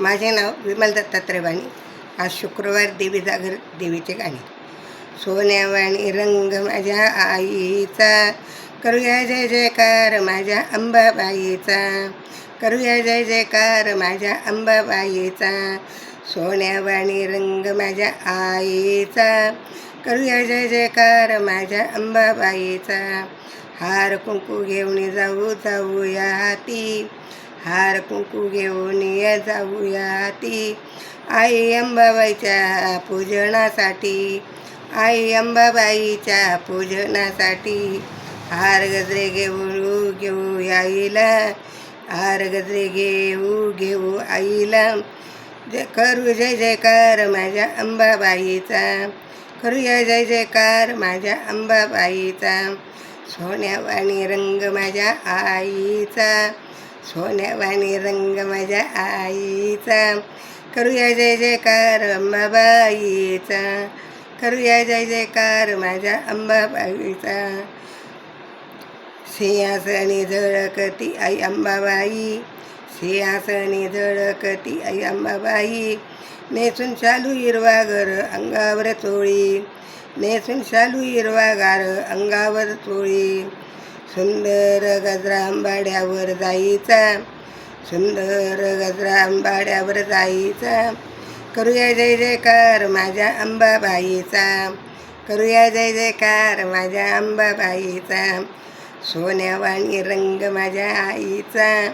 माझे नाव विमल दत्तात्रय वाणी आज शुक्रवार देवी जागर देवीचे गाणे. सोन्यावाणी रंग माझ्या आईचा. करूया जय जयकार माझ्या अंबाबाईचा. करूया जय जयकार माझ्या अंबाबाईचा. सोन्यावाणी रंग माझ्या आईचा. करूया जय जयकार माझ्या अंबाबाईचा. हार कुंकू घेऊन जाऊ जाऊया हाती. हार कुंकू घेऊन ये जाऊया ती. आई अंबाबाईच्या पूजनासाठी. आई अंबाबाईच्या पूजनासाठी हार गजरे घेऊ घेऊ आईला. हार गजरे घेऊ घेऊ आईला. जय करू जय जयकार माझ्या अंबाबाईचा. करूया जय जयकार माझ्या अंबाबाईचा. सोन्यावाणी रंग माझ्या आईचा. सोन्यावाणी रंग माझ्या आईचा. करूया जय जयकार अंबाबाईचा. करूया जय जयकार माझ्या अंबाबाईचा. सिंहासनी झळकती आई अंबाबाई. सिंहासनी झळकती आई अंबाबाई. नेसून शालू हिरवा अंगावर चोळी. नेसून शालू हिरवा गार अंगावर चोळी. सुंदर गजरा आंबाड्यावर जाईचा सुंदर गजरा आंबाड्यावर जाईचा करूया जय जयकार माझ्या अंबाबाईचा. करूया जय जयकार माझ्या अंबाबाईचा. सोन्यावाणी रंग माझ्या आईचा.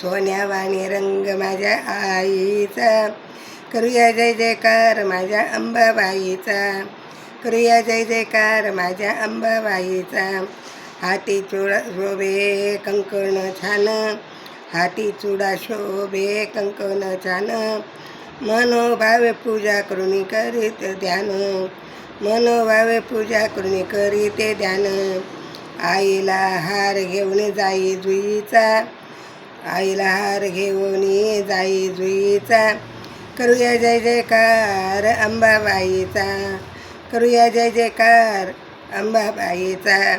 सोन्यावाणी रंग माझ्या आईचा. करूया जय जयकार माझ्या अंबाबाईचा. करूया जय जयकार माझ्या अंबाबाईचा. हाती चुडा शोभे कंकण छान. हाती चुडा शोभे कंकण छान. मनोभावे पूजा करून करीत ध्यान. मनोभावे पूजा करून करीत ध्यान. आईला हार घेऊन जाई जुईचा. आईला हार घेऊन जाई जुईचा. करूया जय जयकार अंबाबाईचा. करूया जय जयकार अंबाबाईचा.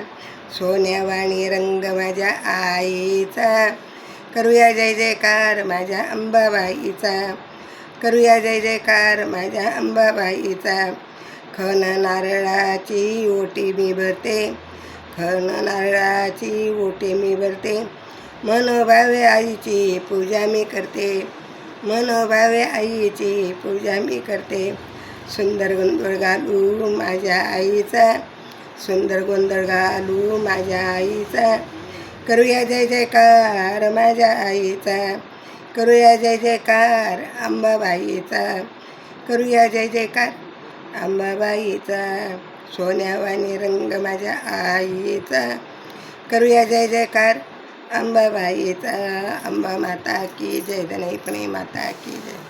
सोन्यावाणी रंग माझ्या आईचा. करूया जय जयकार माझ्या अंबाबाईचा. करूया जय जयकार माझ्या अंबाबाईचा. खन नारळाची ओटी मी भरते. खन नारळाची ओटी मी भरते. मनोभावे आईची पूजा मी करते. मनोभावे आईची पूजा मी करते. सुंदर गोंधळ घालू माझ्या आईचा. सुंदर गोंधळ घालू माझ्या आईचा. करूया जय जयकार माझ्या आईचा. करूया जय जयकार अंबाबाईचा. करूया जय जयकार अंबाबाईचा. सोन्यावाणी रंग माझ्या आईचा. करूया जय जयकार अंबाबाईचा. अंबा माता की जय धनैपणे माता की जय.